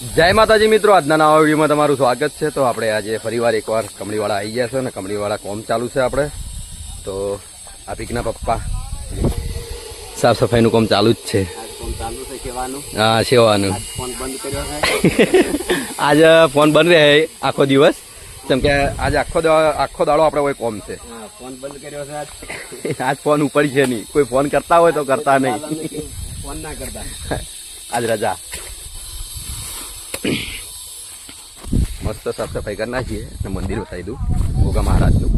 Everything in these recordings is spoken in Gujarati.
જય માતાજી મિત્રો આજના નવા વિડીયોમાં તમારું સ્વાગત છે. તો આપણે આજે ફરીવાર એકવાર કમળીવાળા આવી ગયા છે ને કમળીવાળા કોમ ચાલુ છે આપણે. તો આ પીકના પપ્પા. સાફ સફાઈનું કોમ ચાલુ જ છે. હા સેવાનું. આજે ફોન બંધ રહે આખો દિવસ. કેમ કે આજે આખો આખો દાડો આપણે કોઈ કોમ છે. ફોન બંધ કર્યો છે આજ. આજ ફોન ઉપર છે નહીં. કોઈ ફોન કરતા હોય તો કરતા નહીં. ફોન ના કરતા. આજ રજા. મસ્ત સાફ સફાઈ કરી નાખીએ અને મંદિર બતાવી દઉં ગોગા મહારાજનું.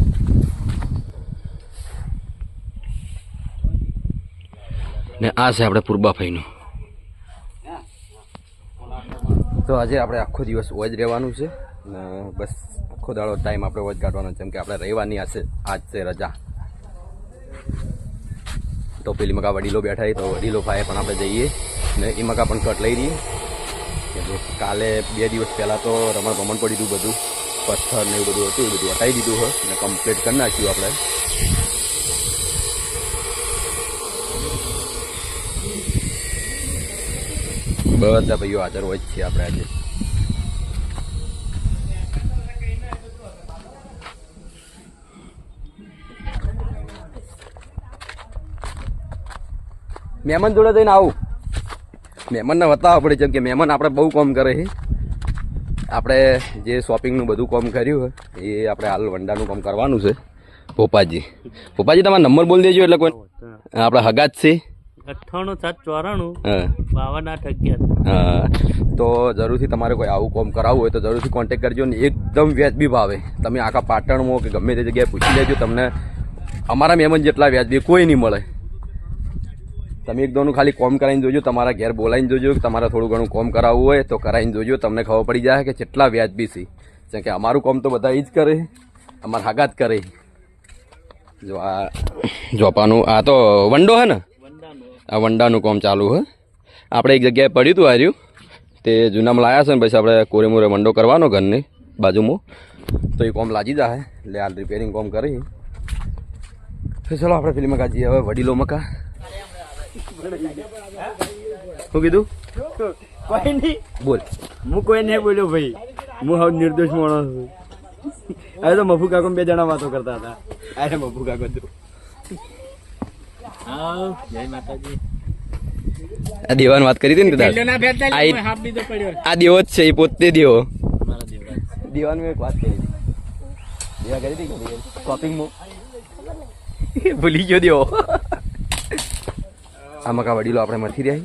ને આ છે આપણે પૂર્બાભાઈનું. તો આજે આપણે આખો દિવસ વજ રહેવાનું છે ને બસ આખો દાડો ટાઈમ આપણે વજ કાઢવાનો છે. કેમ કે આપણે રહેવાની આ છે આજ છે રજા. તો પેલી મકા વડીલો બેઠા તો વડીલો ભાઈ પણ આપણે જઈએ ને એ મકા પણ કટ લઈ રહીએ જે કાલે બે દિવસ પહેલાં તો રમણ ભમણ પડી દીધું બધું. પથ્થર ને એવું બધું હતું, એ બધું હટાવી દીધું હોય અને કમ્પ્લીટ કરી નાખ્યું આપણે. બધા ભાઈઓ હાજર હોય જ છે આપણે આજે. મહેમાન જોડે જઈને આવું. મહેમાનને બતાવવા પડે જેમ કે મહેમાન આપણે બહુ કામ કરે છે. આપણે જે શોપિંગનું બધું કામ કર્યું હોય એ આપણે હાલ વંડાનું કામ કરવાનું છે. પોપાજી પોપાજી તમારો નંબર બોલી દેજો એટલે કોઈ આપણે હગાત છે. અઠ્ઠાણું સાત ચોરાણું બાવન આઠ અગિયાર. હા. તો જરૂરથી તમારે કોઈ આવું કામ કરાવવું હોય તો જરૂરથી કોન્ટેક્ટ કરજો ને એકદમ વ્યાજબી ભાવે. તમે આખા પાટણમાં કે ગમે તે જગ્યાએ પૂછી લેજો તમને અમારા મહેમાન જેટલા વ્યાજબી કોઈ નહીં મળે. તમે એક દોનું ખાલી કોમ કરાવીને જોજો, તમારા ઘેર બોલાવીને જોજો, તમારે થોડું ઘણું કોમ કરાવવું હોય તો કરાવીને જોજો, તમને ખબર પડી જાય કે કેટલા વ્યાજબી છે જેમ કે અમારું કોમ તો બધા એ જ કરે, અમારા હાગાત કરે. જો આ જોપાનું આ તો વંડો હે ને? આ વંડાનું કોમ ચાલુ હે. આપણે એક જગ્યાએ પડ્યું હતું હાર્યું, તે જૂનામાં લાયા છે ને, પછી આપણે કોરે મોરે વંડો કરવાનો ઘરની બાજુમાં. તો એ કોમ લાગી જાય એટલે આ રિપેરિંગ કોમ કરી. ચલો, આપણે ફિલ્મ જઈએ. હવે વડીલો મકા. શું કીધું? કોઈ નહીં. બોલ. હું કોઈ નહીં બોલ્યો ભાઈ. હું હવે નિર્દોષ માણસ છું. હવે તો મફુ કાકો બે જણા વાતો કરતા હતા. અરે મફુ કાકો તો. જય માતાજી. આ દેવાની વાત કરી હતી ને કદાચ? આ એ- હાફ બીજો પડ્યો આ દેવો જ છે એ પોતે દેવો. મારા દેવરાજ દેવાની મેં એક વાત કરી. હતી દેવા કરી હતી શોપિંગમાં ભૂલી ગયો દેવો. આ મકા વડીલો આપણે મથી રહ્યા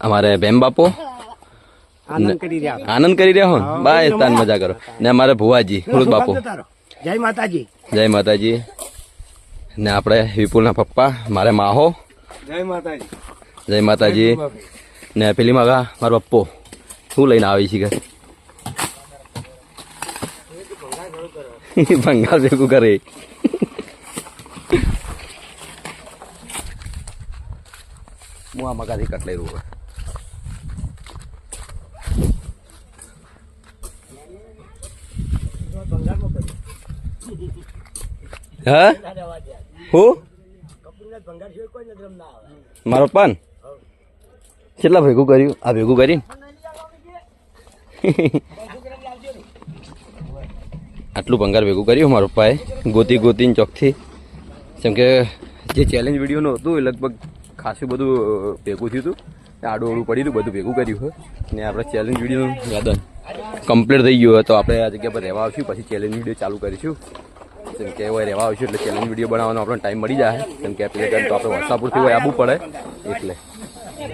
અમારે ભેમ બાપો. આનંદ કરી રહ્યા આનંદ કરી રહ્યા હો બાય તાન મજા કરો. ને અમારે ભુવાજી ખુદ બાપો. જય માતાજી. જય માતાજી. ને આપણે વિપુલના પપ્પા મારે માહો. જય માતાજી. જય માતાજી. ને પેલી માગા મારો પપ્પો. શું લઈને આવી છે ઘર? ભંગાર ભેગું કરે. હું આ મગાથી કટ લઈ રહ્યું હા? હું? મારો પણ કેટલા ભેગું કર્યું? આ ભેગું કરીને આટલું ભંગાર ભેગું કર્યું મારો પપ્પાએ ગોતી ગોતીને ચોકથી. કેમ કે જે ચેલેન્જ વિડીયોનું હતું એ લગભગ ખાસું બધું ભેગું થયું હતું. આડું અડું પડ્યું હતું બધું ભેગું કર્યું હોય ને આપણે ચેલેન્જ વિડીયોનું યાદન કમ્પ્લીટ થઈ ગયું તો આપણે આ જગ્યા પર રહેવા આવશું પછી ચેલેન્જ વીડિયો ચાલુ કરીશું. જેમ કે હોય રહેવા આવશું એટલે ચેલેન્જ વીડિયો બનાવવાનો આપણને ટાઈમ મળી જાય. કેમ કે એપ્લિકેશન તો આપણે વસાપુરથી હોય આવવું પડે એટલે.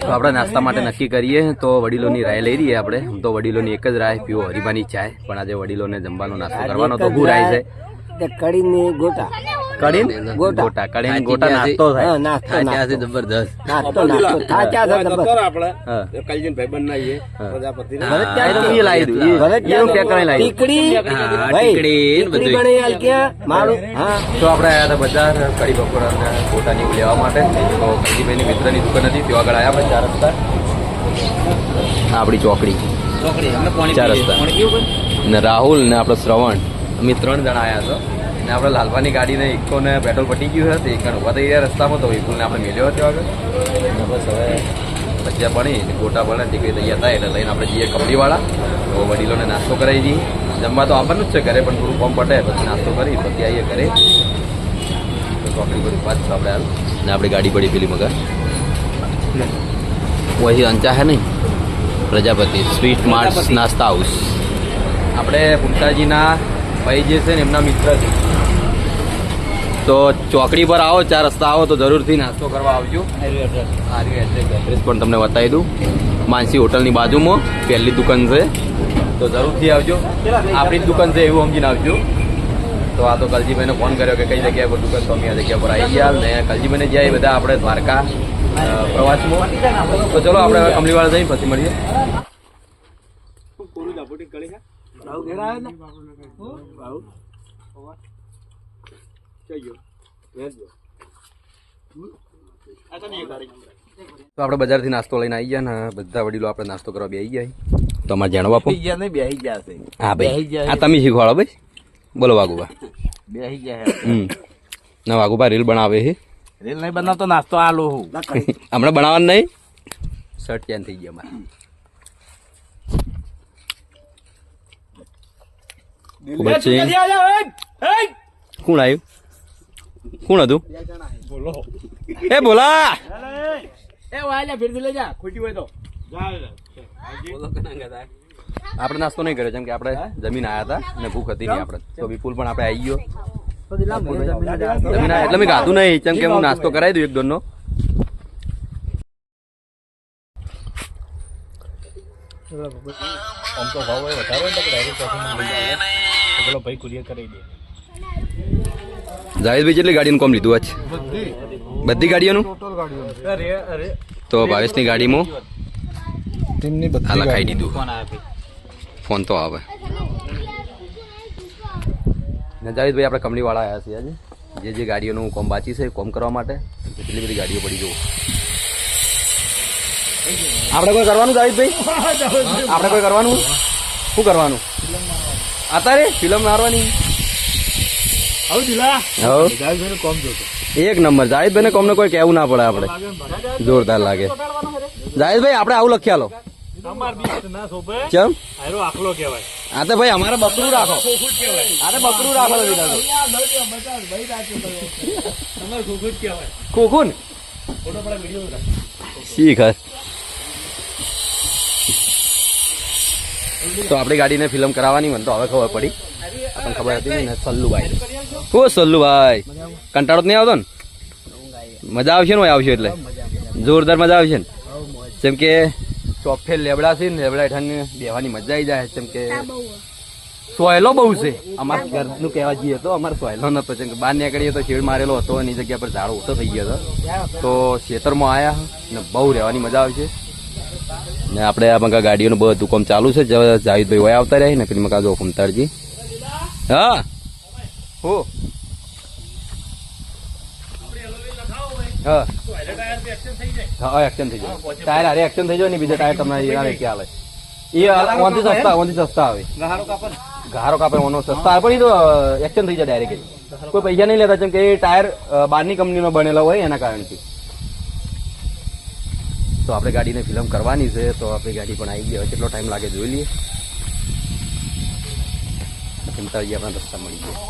તો આપણે નાસ્તા માટે નક્કી કરીએ તો વડીલોની રાય લઈ રહીએ આપણે. હું તો વડીલોની એક જ રાય પીવો હરીબાની ચાય. પણ આજે વડીલોને જમવાનો નાસ્તો કરવાનો તો હું રાય છે. કડીની ગોટા. કડીન ગોટા. કડીન ગોટા નાસ્તો હા, થાય નાસ્તો નાસ્તો જબરદસ્ત નાસ્તો નાસ્તો થાચ્યા છે જબર. હા. કલજીન ભાઈબંધ ના આવીએ પ્રજાપતિ ને ભલે ત્યાં મેં લાઈ દીધું. ભલે એનું પેક લાવી ટીકડી હા, ટીકડી ને ટીકડી બધું. બની હાલ ક્યાં? મારું હા. તો આપણે આયા હતા બજાર કડી બપોર અને ગોટાની લેવા માટે. તો કલજીભાઈની મિત્રની દુકાન હતી ત્યાં આગળ આવ્યા આપણે ચાર રસ્તા. આપણી ચોકડી. ચાર રસ્તા. ને રાહુલ ને આપણે શ્રવણ. અમે ત્રણ જણા આયા છો ને આપણે લાલવાની ગાડીને એકોને પેટ્રોલ પટી ગયું હતું એક ઊભા થઈ ગયા રસ્તામાં તો વિપુલને આપણે મેળ્યો હતો આગળ. બસ હવે ભજીયા ભણી ગોટા ભણે દીકરી તૈયાર થાય એટલે લઈને આપણે જઈએ કપડીવાળા તો વડીલોને નાસ્તો કરાવી દઈએ. જમવા તો આવવાનું જ છે ઘરે પણ થોડું કોમ પટે પછી નાસ્તો કરી પછી આવીએ ઘરે. તો ચોકડી પાછું આપણે હાલ. ને આપણી ગાડી પડી પેલી મગર. વહી અંચા હે નહીં? Prajapati Sweet Mart Nasta House આપણે પુમતાજીના ભાઈ જે છે ને એમના મિત્ર છે. તો ચોકડી પર આવો ચાર રસ્તા આવો તો જરૂરથી નાસ્તો કરવા આવજો. સારી એડ્રેસ એડ્રેસ પણ તમને બતાવી દઉં. માનસી હોટલની બાજુમાં પહેલી દુકાન છે. તો જરૂરથી આવજો. આપણી જ દુકાન છે એવું સમજીને આવજો. તો આ તો કલજીભાઈને ફોન કર્યો કે કઈ જગ્યા પર દુકાન તો અમે આ જગ્યા પર આવી ગયા. ને કલજીભાઈને જાય બધા આપણે દ્વારકા પ્રવાસમાં. તો ચલો આપણે હવે કમલીવાળા જઈએ પછી મળીએ. તો આપણે બજારથી નાસ્તો લઈને આવી ગયા ને બધા વડીલો આપણે નાસ્તો કરવા બે આવી ગયા તો અમારે જાણવા આપો. ગયા નહીં બેહી ગયા છે. હા બેહી ભાઈ ગયા આ તમે શીખવાડો ભાઈ. બોલો વાગુબા બેહી ગયા હમ. ના વાગુબા રીલ બનાવે છે. રેલ નહીં બનાવતો નાસ્તો આ હું. હમણાં બનાવવાનું નહીં? શર્ટ ચેન્જ થઈ ગયા અમારે ખૂબ જ કોણ આવ્યું? કોણ હતું? એ બોલા. એ વાયલા ફેર લઈ જા ખોટી હોય તો. આપણે નાસ્તો નહીં કર્યો જેમ કે આપણે જમીન આવ્યા હતા અને ભૂખ હતી નહીં આપણે. તો વિપુલ પણ આપણે આવી ગયો. જમીન એટલે મેં ખાધું નહીં જેમ કે હું નાસ્તો કરાવી દઉં એક દોનનો. આમ તો ભાવ વધારો ને તો ડાયરેક્ટ ઓફિસમાં લઈ જાય પેલો ભાઈ કુરિયર કરી દે. જાવેદભાઈ કેટલી ગાડીનું કોમ લીધું આજ? બધી ગાડીઓનું? તો ભાવેશની ગાડીમાં? તેમની આ લખાઈ દીધું. ફોન તો આવે. ને જાવેદભાઈ આપણે કંપનીવાળા આવ્યા છીએ આજે. જે જે ગાડીઓનું કોમ બાકી છે કોમ કરવા માટે કેટલી બધી ગાડીઓ પડી જવું આપણે કોઈ કરવાનું જાવેદભાઈ આપણે કોઈ કરવાનું? શું કરવાનું? અત્યારે ફિલ્મ મારવાની. એક નંબર. જાહિદભાઈ ને કોમને કોઈ કહેવું ના પડે આપણે. જોરદાર લાગે. જાહિદભાઈ આપણે આવું લખ્યા લો ચમ આખલો તો ભાઈ અમારે બકરું રાખો. બકરું શીખ હે. તો આપણી ગાડીને ફિલ્મ કરાવવાની મને તો હવે ખબર પડી. આપણને ખબર હતી ને સલ્લુભાઈ. ઓ સલ્લુભાઈ. કંટાળો તો નહીં આવતો ને? મજા આવશે ને આવશે એટલે. જોરદાર મજા આવશે ને. જેમ કે ચોફે લેબડા છે ને લેબડા હેઠળ બેવાની મજા આવી જાય. જેમ કે સોયલો બહુ છે. અમારા ઘરનું કહેવા જઈએ તો અમારે સોયલો નતો. જેમ કે બહાર નીકળીએ તો શેડ મારેલો હતો એની જગ્યા પર ઝાડ ઓછો થઈ ગયો હતો. તો ખેતરમાં આવ્યા ને બહુ રહેવાની મજા આવશે. ને આપણે આ મગા ગાડીઓનું બધું કામ ચાલુ છે. જ- જાવેદભાઈ વયા આવતા રહ્યા ને પેલી મકા જો કુમતારજી હા. હો. હા. હા એક્શન થઈ જાય ટાયર હારે એક્શન થઈ જાય ને બીજા ટાયર તમને આવે ક્યાં આવે. એ ઓનથી સસ્તા ઓનથી સસ્તા આવે. ઘારો કાપે ઓનો સસ્તા. આવે પણ એ તો એક્શન થઈ જાય ડાયરેક્ટ કોઈ પૈસા નહીં લેતા જેમ કે એ ટાયર બહારની કંપનીનો બનેલો હોય એના કારણથી. તો આપણે ગાડીને ફિલ્મ કરવાની છે તો આપણી ગાડી પણ આવી ગઈ. હવે કેટલો ટાઈમ લાગે જોઈ લઈએ. કુમતાજી આપણા રસ્તા મળી ગયા.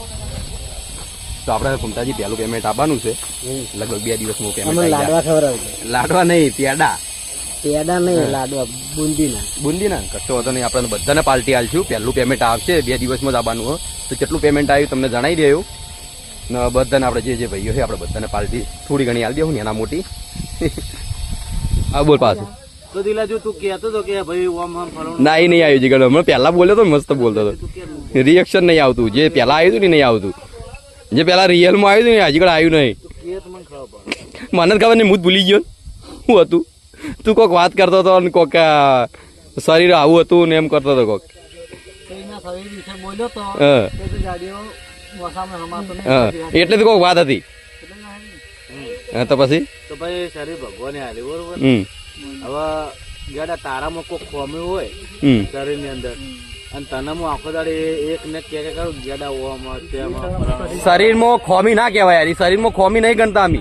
તો આપણે કુમતાજી પહેલું પેમેન્ટ આપવાનું છે. લગભગ બે દિવસમાં પેમેન્ટ લાડવા ખવડાવજો લાડવા નહીં પેડા. પેડા નહીં લાડવા. બુંદીના. બુંદીના? કશો હતો નહીં આપણે બધાને પાર્ટી આલશું પહેલું પેમેન્ટ આવશે બે દિવસમાં જ આવવાનું તો કેટલું પેમેન્ટ આવ્યું તમને જણાવી દેવું ને બધાને આપણે જે જે ભાઈઓ છે આપણે બધાને પાર્ટી થોડી ઘણી આલી દેવું ને એના મોટી. આ બોલ પાછું. તો દિલા જો તું કહેતો તો કે ભાઈ ઓમ આમ ફરવાનું ના એ નહીં આવ્યું જીગર હમણાં પહેલા બોલ્યો તો મસ્ત બોલતો હતો. રિએક્શન નહીં આવતું. જે પહેલા આવ્યું હતું ને નહીં આવતું. જે પહેલા રિયલમાં આવ્યું હતું ને હજી આવ્યું નહીં. મને ખબર નહીં હું ભૂલી ગયો. શું હતું? તું કોક વાત કરતો હતો અને કોક શરીર આવું હતું ને એમ કરતો હતો કોક. એટલે તો કોક વાત હતી. તો પછી? તો ભાઈ શરીર ભગવાને હાલ્યું બરોબર? હવે તારા તારામાં કોઈ ખોમ્યું હોય શરીર શરીરની અંદર. અને તને હું આખો દાડે એક ને કે કે કરું ગાડા ઓમાં તેમાં શરીરમાં ખોમી ના કહેવાય યાર. શરીરમાં ખોમી નહીં ગણતા અમે.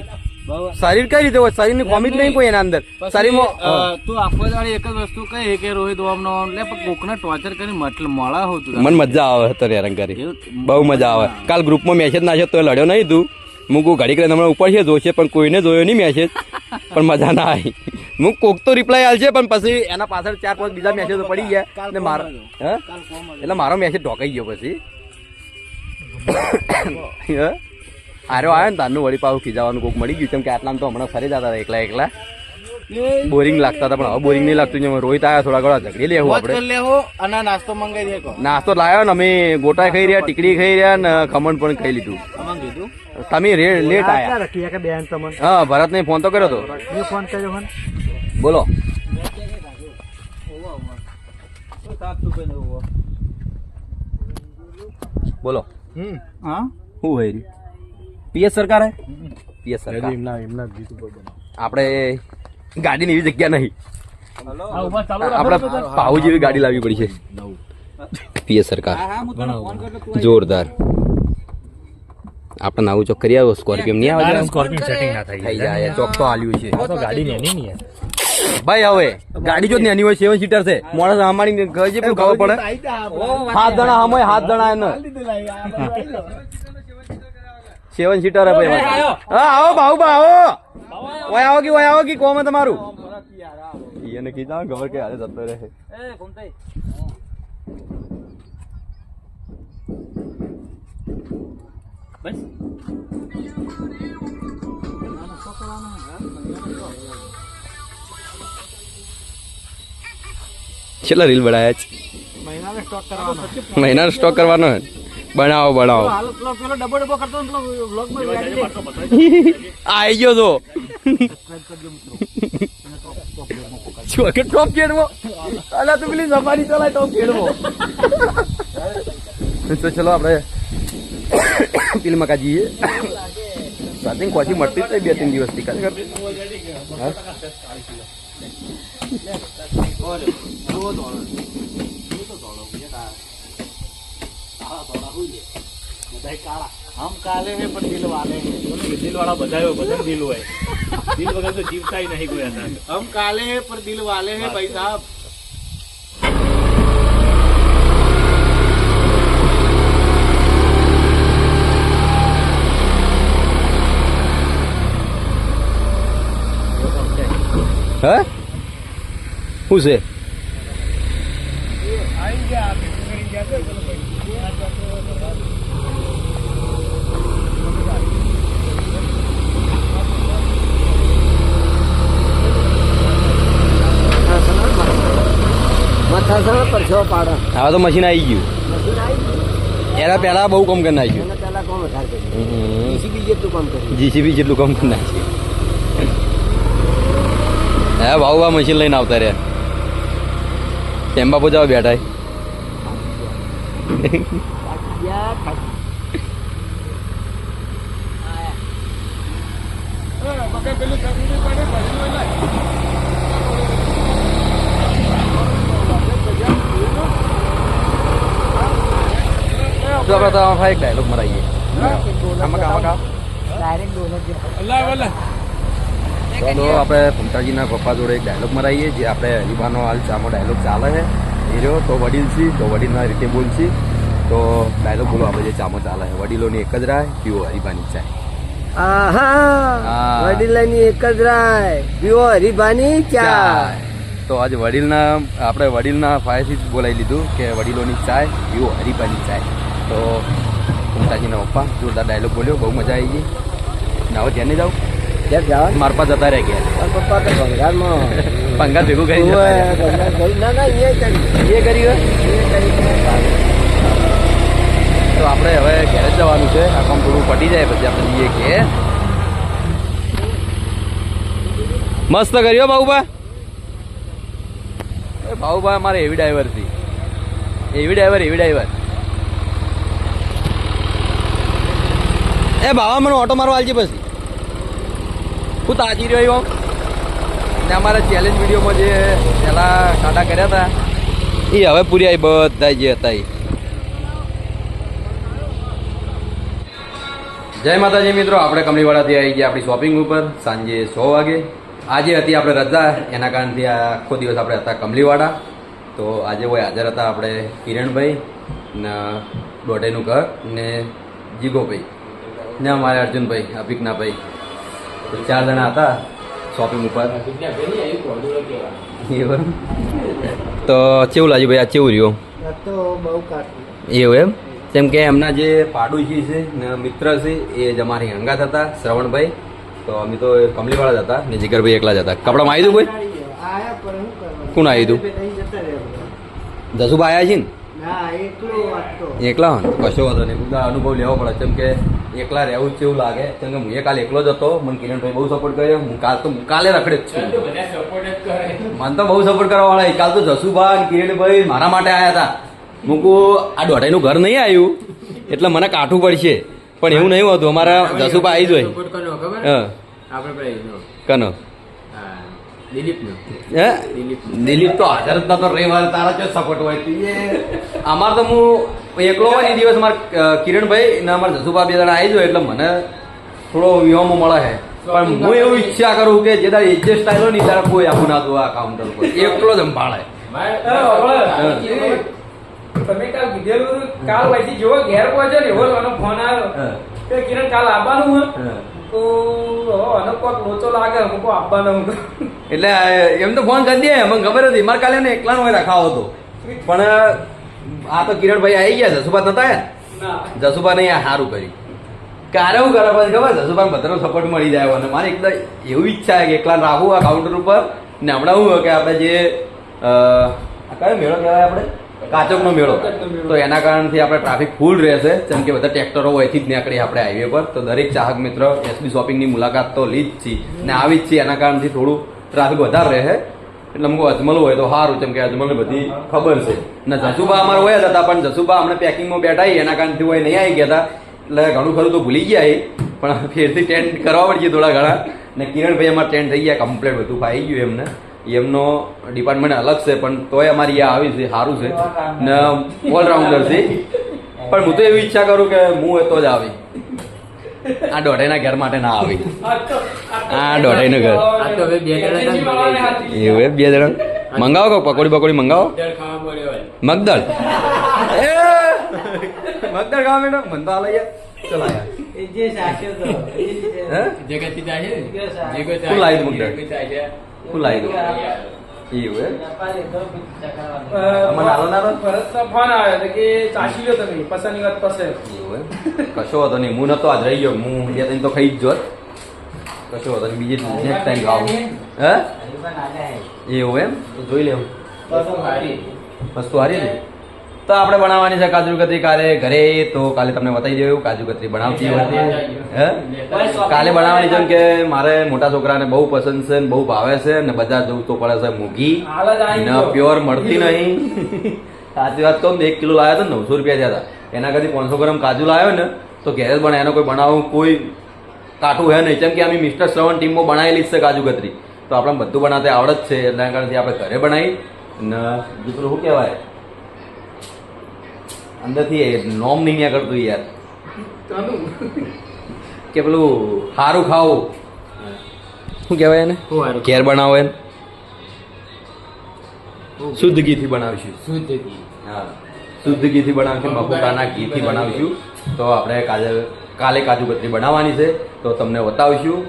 શરીર કઈ રીતે હોય? શરીરની કોમી જ નહીં કોઈ એના અંદર. શરીર શરીરમાં તું આખો દાડે એક જ વસ્તુ કહે કે રોહિત ઓમ. નો. એટલે પણ કોકને ટોર્ચર કરી મતલબ મળા હોતું મને મજા આવે અત્યારે કરી બહુ મજા આવે. કાલ ગ્રુપમાં મેસેજ નાખ્યો તો લડ્યો નહીં તું. હું ઘડી કરીને હમણાં ઉપર છે જોશે પણ કોઈને જોયો નહીં મેસેજ પણ મજા ના આવી. હું કોક તો રિપ્લાય આલશે પણ પછી એના પાછળ ચાર પાંચ બીજા મેસેજ પડી ગયા. ને મારો. એટલે મારો મેસેજ ઢોકાઈ ગયો પછી. આરો આવ્યો ને તારનું વળી પાછું ખીજાવાનું કોક મળી ગયું કેમ કે આટલામાં તો હમણાં ફરી જતા હતા એકલા એકલા. બોરિંગ લાગતા હતા પણ હવે બોરિંગ નહીં લાગતું જેમ રોહિત આવ્યા થોડા ઘણા ઝઘડી લેવું આપણે. અને નાસ્તો મંગાવી નાસ્તો લાવ્યો ને અમે ગોટા ખાઈ રહ્યા ટીકડી ખાઈ રહ્યા ને ખમણ પણ ખાઈ લીધું. ખમણ કીધું તમે રે લેટ આયા. કે બેન તમને. હા ભરતને ફોન તો કર્યો તો. મેં ફોન કર્યો મને બોલો. બોલો. હમ. હા? શું હોય રહ્યું પીએસ સરકાર? હે પીએસ સરકાર. એમના એમના આપણે ગાડીની એવી જગ્યા નહીં. આપણે પાહુ જેવી ગાડી લાવવી પડી છે. પીએસ સરકાર. જોરદાર. આપણે આવું ચોક કરી આવ્યો સ્કોર્પિયો નહીં આવે સ્કોર્પિયો સેટિંગ ના થઈ થઈ જાય ચોક તો આલ્યું છે. તો ગાડી નેની નહીં ભાઈ હવે ગાડી જો નાની હોય સેવન સીટર છે. મોણસ અમારી ઘર જે પણ ખબર પડે? હાથ જણા હમય હાથ જણા એને. સેવન સીટર હે ભાઈ હા આવો ભાઉ બા આવો. ઓય આવો કે ઓય આવો કે કોમ હે તમારું? એને કીધા ખબર કે હાલે જતો રહે. એ બસ. છેલ્લા રીલ બનાયા છે? મહિનાને સ્ટોક કરવાનો. મહિનાનો સ્ટોક કરવાનો હે બનાવો બનાવો. આઈ ગયો તો. કે ટોપ કેડવો અલા તું પેલી સફારી ચલાય ટોપ કેડવો તો ચલો આપણે પેલી મકા જઈએ સાથે કોચી મળતી જ નહીં બે ત્રણ દિવસથી કાલે કરતી હા? હમ કાલે હે પણ દિલ વાલે હે દિલ વાળા બધા હોય બધા દિલ હોય દિલ વગર તો જીવતાય નહીં કોઈ અંદર हम काले हैं पर दिल वाले हैं भाई साहब હે? શું છે? હવે તો મશીન આવી ગયું. એના પહેલા બહુ કામ કરી નાખ્યું. જીસીબી જેટલું કામ કરી નાખ્યું. હે ભાવ ભાવ મશીન લઈને આવતા રહ્યા. ટેમ્પા પહોંચાવા બેઠા તો આપણે તો એક ડાયલોગ મરાઈએ. આમાં ડાયરેક્ટ ડોલર જે તો આપણે ભમતાજીના પપ્પા જોડે એક ડાયલોગ મરાઈએ જે આપણે હરીબાનો હાલ ચામો ડાયલોગ ચાલે છે. એ રહ્યો તો વડીલ છી તો વડીલના રીતે બોલશી. તો ડાયલોગ બોલો આપણે જે ચામો ચાલે છે. વડીલોની એક જ રાય પીવો હરીબાની ચાય. આહા હા. વડીલાની એક જ રાય પીવો હરીબાની ચાય. તો આજે વડીલના આપણે વડીલના ફાયરથી બોલાવી લીધું કે વડીલોની ચાય પીવો હરીબાની ચાય. તો ભમતાજીના પપ્પા જોરદાર ડાયલોગ બોલ્યો બહુ મજા આવી ગઈ. ના હવે ધ્યાને જાવ ક્યાં જવા મારા પાસે જતા રહે ગયા પપ્પા તો ભંગારમાં. પંગા ભેગું કરી રહ્યા. ના ના કરી. એ કરી તો આપણે હવે ઘેરે જવાનું છે. આ કામ થોડું પટી જાય પછી આપણે જઈએ કે. મસ્ત કર્યો બાબુબા એ અમારે મારે એવી ડ્રાઈવર હતી. એવી ડ્રાઈવર એવી ડ્રાઈવર એ બાવા મને ઓટો મારવા આલજે પછી. હું તાજી રહ્યો આમ ને અમારા ચેલેન્જ વિડીયોમાં જે પહેલાં કાંટા કર્યા હતા, એ હવે પૂરી આવી બધા જે હતા એ. જય માતાજી મિત્રો, આપણે કમળીવાળાથી આવી ગયા આપણી શોપિંગ ઉપર સાંજે છ વાગે. આજે હતી આપણે રજા, એના કારણથી આખો દિવસ આપણે હતા કમલીવાળા તો આજે કોઈ હાજર હતા આપણે કિરણભાઈ ને દોઢેનું ઘર ને જીગોભાઈ ને અમારે અર્જુનભાઈ, અભિકનાભાઈ. તો ચાર જણા હતા શોપિંગ ઉપર. એવું તો કેવું લાગ્યું ભાઈ આ કેવું રહ્યું તો બહુ કાઢું એવું એમ? જેમ કે એમના જે પાડોશી છે ને મિત્ર છે એ જ અમારી હંગાત હતા શ્રવણભાઈ. તો અમે તો કમલીવાળા જ હતા ને જીગરભાઈ એકલા જ હતા. કપડામાં આવી દઉં કોઈ? શું કોણ જતા રહ્યા જસુભા આવ્યા છે ના? એકલો હો કશો વાંધો નહીં. બધા અનુભવ લેવો પડે. કેમ કે એકલા રહેવું જ એવું લાગે. કેમ કે હું કાલે એકલો જ હતો. મને કિરણભાઈ બહુ સપોર્ટ કર્યો. હું કાલ તો કાલે રખડે જ છું. મને તો બહુ સપોર્ટ કરવા વાળા કાલ તો જસુભાઈ કિરણભાઈ મારા માટે આવ્યા હતા. મૂકું આ દોઢાઈનું ઘર નહીં આવ્યું. એટલે મને કાઠું પડશે. પણ એવું નહીં હોતું. અમારા જસુભાઈ આવી જ હા. કનો. હે દિલીપ તો હાજર જ નતો રવિવાર તારા જો સપોર્ટ હોય તું એ. અમાર તો હું એકલો હોય ને એ દિવસ મારા કિરણભાઈ ને અમારા જસુભા બે દાડા આવી જાય એટલે મને થોડો વિહોમો મળે છે પણ હું એવું ઈચ્છા કરું કે જે તારે એડજસ્ટ આવ્યો ને તારે કોઈ આપું ના દો આ કાઉન્ટર પર એકલો જ સંભાળે. તમે કાલ કીધેલું કાલ પછી જોવો ઘેર પહોંચે ને એવો ફોન આવ્યો. કિરણ કાલ આવવાનું હોય હા. તો આનો કોક લોચો લાગે મૂકો આપવાનો હું. એટલે એમ તો ફોન કરી દે મને ખબર હતી. મારે કાલે એકલા નો રખાવો હતો પણ આ તો કિરણભાઈ આવી ગયા જસુભા નતા આયા? જસુભા નહીં સારું કર્યું. કારે હું કરે પછી ખબર? જસુભા બધાનો સપોર્ટ મળી જાય અને મારે એકદમ એવી ઈચ્છા છે કે એકલા રાખવું આ કાઉન્ટર ઉપર. ને હમણાં શું કે આપણે જે આ કયો મેળો કહેવાય આપણે? કાચકનો મેળો. તો એના કારણથી આપણે ટ્રાફિક ફૂલ રહેશે. જેમ કે બધા ટ્રેક્ટરો અહીંથી જ નીકળી આપણે હાઈવે પર. તો દરેક ચાહક મિત્ર એસબી શોપિંગની મુલાકાત તો લી જ છીએ ને આવી જ છીએ એના કારણથી થોડું ટ્રાફિક વધારે રહે. એટલે અમુક અજમલ હોય તો સારું જેમ કે અજમલને બધી ખબર છે. ને જસુભા અમારે હોય જ હતા પણ જસુભા અમને પેકિંગમાં બેઠા એના કારણથી હોય નહીં આવી ગયા હતા. એટલે ઘણું ખરું તો ભૂલી ગયા એ પણ ફેરથી ટેન્ટ કરવા પડીએ થોડા ઘણા. ને કિરણભાઈ અમારે ટેન્ટ થઈ ગયા કમ્પ્લેટ બધું ફાઈ ગયું એમને. એમનો ડિપાર્ટમેન્ટ અલગ છે પણ તોય અમારી આ આવી છે સારું છે. ને ઓલરાઉન્ડર છે. પણ હું તો એવી ઈચ્છા કરું કે હું એ તો જ આવી. આ દોઢાઈના ઘર માટે ના આવી. આ દોઢાઈનું ઘર. એવું એ બે જણા? મંગાવો કહો પકોડી પકોડી મંગાવો? મગદળ એ! મગદળ ખાવા મેડમ મન તો આ યાર ચલો યાર એ જે સાચ્યો તો. એ જ છે. હે? શું લાવી દઉં લાવી દઉં એવું એમ? મને. અમને ના ભરતનો ફોન આવ્યો કે ચાસી લો તમે પસંદ વાત પાસે એવું એમ? કશો હતો નહીં હું નતો આજ રહી ગયો. હું બે તો ખાઈ જ જોત. કશો હતો નહીં બીજી નેક્સ્ટ ટાઈમ ખાવું. હે. એવું એમ? તો જોઈ લેવું. તો તો મારી. વસ્તુ હારી ને તો આપણે બનાવવાની છે કાજુ કતરી કાલે ઘરે તો કાલે તમને બતાવી દઉં કાજુ કતરી બનાવતી હતી કાલે બનાવવાની છે કે મારે મોટા છોકરાને બહુ પસંદ છે ને બહુ ભાવે છે ને બધા જવું તો પડે છે મૂકી ને પ્યોર મળતી નહીં. સાચી વાત કહું એક કિલો લાવ્યો હતો નવસો રૂપિયા થયા હતા. એના કરતી પાંચસો ગ્રામ કાજુ લાવ્યો ને તો ઘેર પણ એનો કોઈ બનાવવું કોઈ કાઠું હે નહીં. કેમ કે અમે મિસ્ટર શ્રવણ ટીમમાં બનાવેલી જ છે કાજુ કતરી. તો આપણે બધું બનાવતા આવડત છે એના કારણથી આપણે ઘરે બનાવી ને બીજું શું કહેવાય? અંદરથી નોમ નહીં ન્યા કરતું યાર. કે પેલું સારું ખાવું. શું કહેવાય એને? ઘેર બનાવો એને. શુદ્ધ ઘીથી બનાવીશું. હા. શુદ્ધ ઘીથી બનાવીશું મફુકાના ઘીથી બનાવીશું. તો આપણે કાલે કાલે કાજુ કતરી બનાવવાની છે. તો તમને બતાવીશું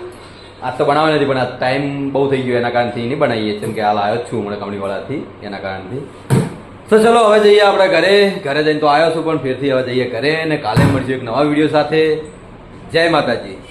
આજ તો બનાવવાની નથી પણ આ ટાઈમ બહુ થઈ ગયો. એના કારણથી નહીં બનાવીએ કેમ કે હાલ આવ્યો જ છું હમણાં કંપનીવાળાથી. એના કારણથી. તો ચલો હવે જઈએ આપણે ઘરે. ઘરે જઈને તો આવ્યો છું પણ ફેરથી હવે જઈએ ઘરે અને કાલે મળીશું એક નવા વીડિયો સાથે. જય માતાજી.